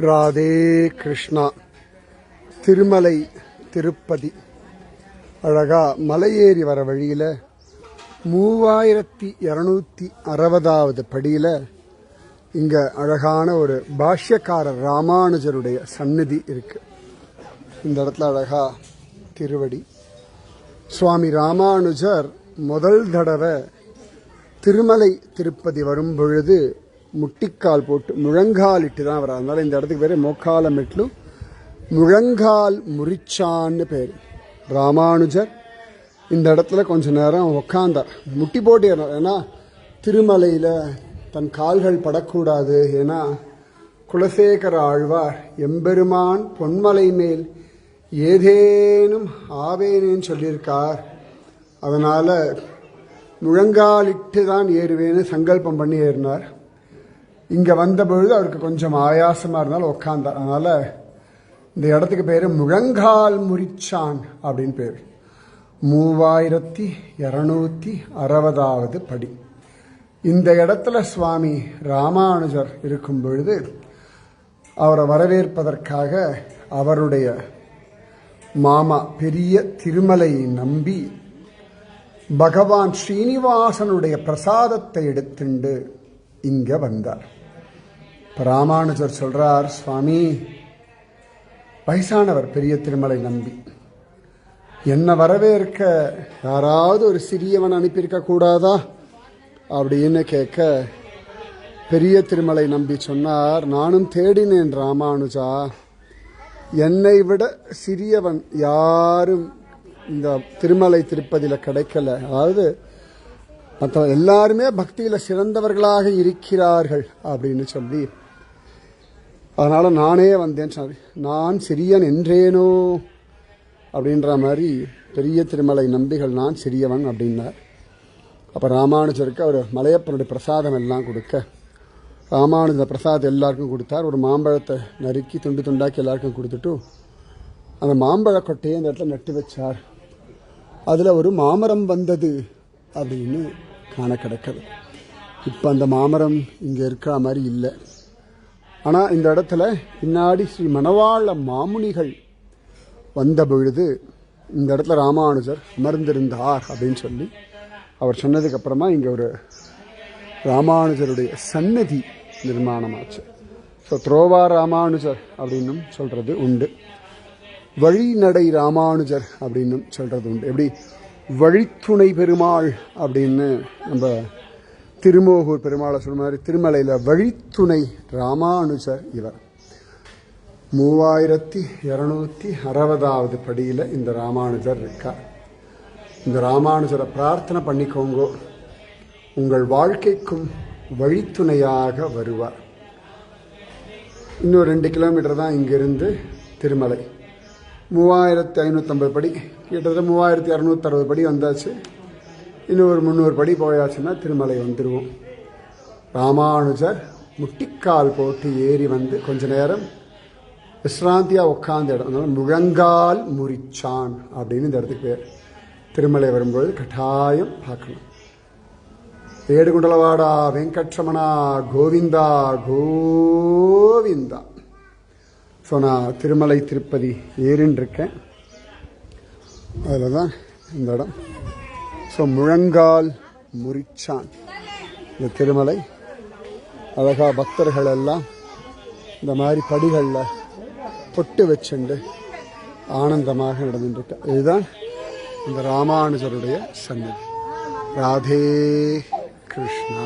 ராதே கிருஷ்ணா. திருமலை திருப்பதி. அழகா மலையேறி வர வழியில் மூவாயிரத்தி இரநூத்தி அறுபதாவது படியில் இங்கே அழகான ஒரு பாஷ்யக்காரர் ராமானுஜருடைய சந்நிதி இருக்கு. இந்த இடத்துல அழகா திருவடி. சுவாமி ராமானுஜர் முதல் தடவை திருமலை திருப்பதி வரும் பொழுது முட்டிக்கால் போட்டு முழங்கால் இட்டு தான் வர அதனால இந்த இடத்துக்கு பேர் மோக்கால மெட்லு. முழங்கால் முறிச்சான்னு பேர். ராமானுஜர் இந்த இடத்துல கொஞ்ச நேரம் உக்காந்தார். முட்டி போட்டு ஏறினார். ஏன்னா திருமலையில் தன் கால்கள் படக்கூடாது. ஏன்னா குலசேகர ஆழ்வார் எம்பெருமான் பொன்மலை மேல் ஏதேனும் ஆவேனேன்னு சொல்லியிருக்கார். அதனால் முழங்காலிட்டு தான் ஏறுவேன்னு சங்கல்பம் பண்ணி ஏறினார். இங்க வந்த பொழுது அவருக்கு கொஞ்சம் ஆயாசமா இருந்தாலும் உட்கார்ந்தார் அதனால இந்த இடத்துக்கு பேர் முழங்கால் முறிச்சான் அப்படின்னு பேர். மூவாயிரத்தி இரநூத்தி அறுபதாவது படி. இந்த இடத்துல சுவாமி ராமானுஜர் இருக்கும் பொழுது அவரை வரவேற்பதற்காக அவருடைய மாமா பெரிய திருமலை நம்பி பகவான் ஸ்ரீனிவாசனுடைய பிரசாதத்தை எடுத்துண்டு இங்கே வந்தார். இப்ப ராமானுஜர் சொல்றார் சுவாமி வயசானவர் பெரிய திருமலை நம்பி. என்ன வரவேற்க யாராவது ஒரு சிறியவன் அனுப்பியிருக்க கூடாதா? அப்படின்னு கேட்க பெரிய திருமலை நம்பி சொன்னார் நானும் தேடினேன் ராமானுஜா. என்னை விட சிறியவன் யாரும் இந்த திருமலை திருப்பதியில் கிடைக்கல. அதாவது மற்ற எல்லாருமே பக்தியில் சிறந்தவர்களாக இருக்கிறார்கள். அப்படின்னு சொல்லி அதனால் நானே வந்தேன் சாமி. நான் சிறியன் என்றேனோ? அப்படின்ற மாதிரி பெரிய திருமலை நம்பிகள் நான் சிறியவன் அப்படின்னார். அப்போ ராமானுஜருக்கு அவர் மலையப்பனுடைய பிரசாதம் எல்லாம் கொடுக்க ராமானுஜ பிரசாதம் எல்லாருக்கும் கொடுத்தார். ஒரு மாம்பழத்தை நறுக்கி துண்டு துண்டாக்கி எல்லாருக்கும் கொடுத்துட்டு அந்த மாம்பழ கொட்டையை அந்த இடத்துல நட்டு வச்சார். அதில் ஒரு மாமரம் வந்தது அப்படின்னு காண கிடக்குது. இப்போ அந்த மாமரம் இங்கே இருக்கிற மாதிரி இல்லை. ஆனால் இந்த இடத்துல பின்னாடி ஸ்ரீ மணவாள மாமுனிகள் வந்த பொழுது இந்த இடத்துல ராமானுஜர் அமர்ந்திருந்தார் அப்படின்னு சொல்லி அவர் சொன்னதுக்கு அப்புறமா இங்கே ஒரு ராமானுஜருடைய சன்னதி நிர்மாணமாச்சு. ஸோ த்ரோவா ராமானுஜர் அப்படின்னும் சொல்கிறது உண்டு. வழிநடை ராமானுஜர் அப்படின்னும் சொல்கிறது உண்டு. எப்படி? வழித்துணை பெருமாள் அப்படின்னு நம்ம திருமோகூர் பெருமாளை சொன்ன மாதிரி திருமலையில் வழித்துணை ராமானுஜர் இவர். மூவாயிரத்தி இரநூத்தி அறுபதாவது படியில் இந்த ராமானுஜர் இருக்கார். இந்த ராமானுஜரை பிரார்த்தனை பண்ணிக்கோங்கோ. உங்கள் வாழ்க்கைக்கும் வழித்துணையாக வருவார். இன்னும் ரெண்டு கிலோமீட்டர் தான் இங்கிருந்து திருமலை. மூவாயிரத்தி ஐநூற்றம்பது படி கிட்டத்தட்ட மூவாயிரத்தி இரநூத்தறுபது படி வந்தாச்சு. இன்னும் ஒரு முந்நூறு படி போயாச்சுன்னா திருமலை வந்துடுவோம் ராமானுஜர் முட்டிக்கால் போட்டு ஏறி வந்து கொஞ்ச நேரம் விஸ்ராந்தியாக உட்கார்ந்த இடம். அதனால் முழங்கால் முறிச்சான் அப்படின்னு இந்த இடத்துக்கு பேர். திருமலை வரும்போது கட்டாயம் பார்க்கணும். ஏடுகுண்டலவாடா வெங்கட்ரமணா கோவிந்தா கோவிந்தா. ஸோ நான் திருமலை திருப்பதி ஏறின்னு இருக்கேன் அதில் தான் இந்த இடம். ஸோ முழங்கால் முறிச்சான் இந்த திருமலை. அழகா பக்தர்கள் எல்லாம் இந்த மாதிரி படிகளில் பொட்டு வச்சுண்டு ஆனந்தமாக நடந்துட்டு இதுதான் இந்த ராமானுஜருடைய சன்னதி. ராதே கிருஷ்ணா.